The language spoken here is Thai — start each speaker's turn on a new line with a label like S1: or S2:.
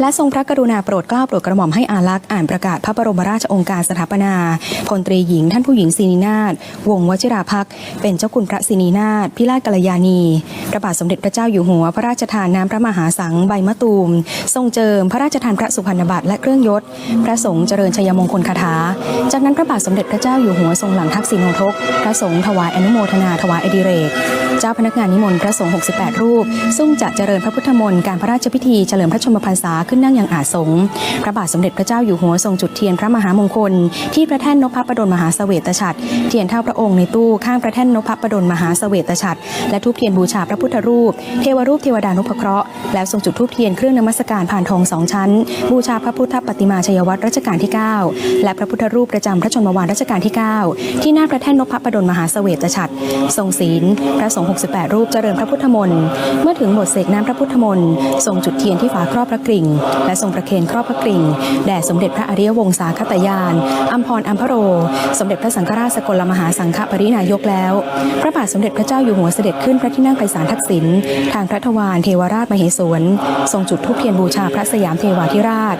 S1: และทรงพระกรุณาโปรดเกล้าโปรดกระหม่อมให้อาลักษ์อ่านประกาศพระบรมราชองการสถาปนาพลตรีหญิงท่านผู้หญิงศินีนาถวงวชิราภักดิ์เป็นเจ้าคุณพระศินีนาถพิราชกัลยาณีพระบาทสมเด็จพระเจ้าอยู่หัว พระราชทานน้ำพระมหาสังใบมะตูม ทรงเจิมพระราชทานพระสุพรรณบัตรและเครื่องยศ พระสงฆ์เจริญชัยมงคลคาถา จากนั้นพระบาทสมเด็จพระเจ้าอยู่หัวทรงหลังทักษิณโนทกพระสงฆ์ถวายอนุโมทนาถวายอดิเรกเจ้าพนักงานนิมนต์พระสงฆ์68 รูป ซึ่งจะเจริญพระพุทธมนต์การพระราชพิธีเฉลิมพระชนมพรรษาขึ้นนั่งอย่างอาสงพระบาทสมเด็จพระเจ้าอยู่หัวทรงจุดเทียนพระมหามงคล ที่พระแท่นนพประดลมหาเสวตฉัตรเทียนเท่าพระองค์ในตู้ข้างพระแท่นนพประดลมหาเสวตฉัตรและทูปเทียนบูชาพระพุทธรูป เทวรูปเทวดานุพเคราะห์แล้วทรงจุดทูปเทียนเครื่องนมัสการผ่านทองสองชั้น บูชาพระพุทธปฏิมาชัยวัตรรัชกาลที่ 9 และพระพุทธรูปประจำพระชนมวานรัชกาลที่ 9 ที่หน้าพระแท่นนพประดลมหาเสวตฉัตรทรงศีล พระสงฆ์68 รูปเจริญพระพุทธมนต์เมื่อถึงบทเสกน้ำพระพุทธมนต์ทรงจุดเทียนที่ฝาครอบพระกริ่งและทรงประเคนครอบพระกริ่งแด่สมเด็จพระอริยวงศาคตยานอัมพรอัมพโร สมเด็จพระสังฆราชสกลมหาสังฆปรินายกแล้ว พระบาทสมเด็จพระเจ้าอยู่หัวเสด็จขึ้นพระที่นั่งไพศาลทักษิณทางพระทวารเทวราชมเหสวน ทรงจุดธูปเทียนบูชาพระสยามเทวาธิราช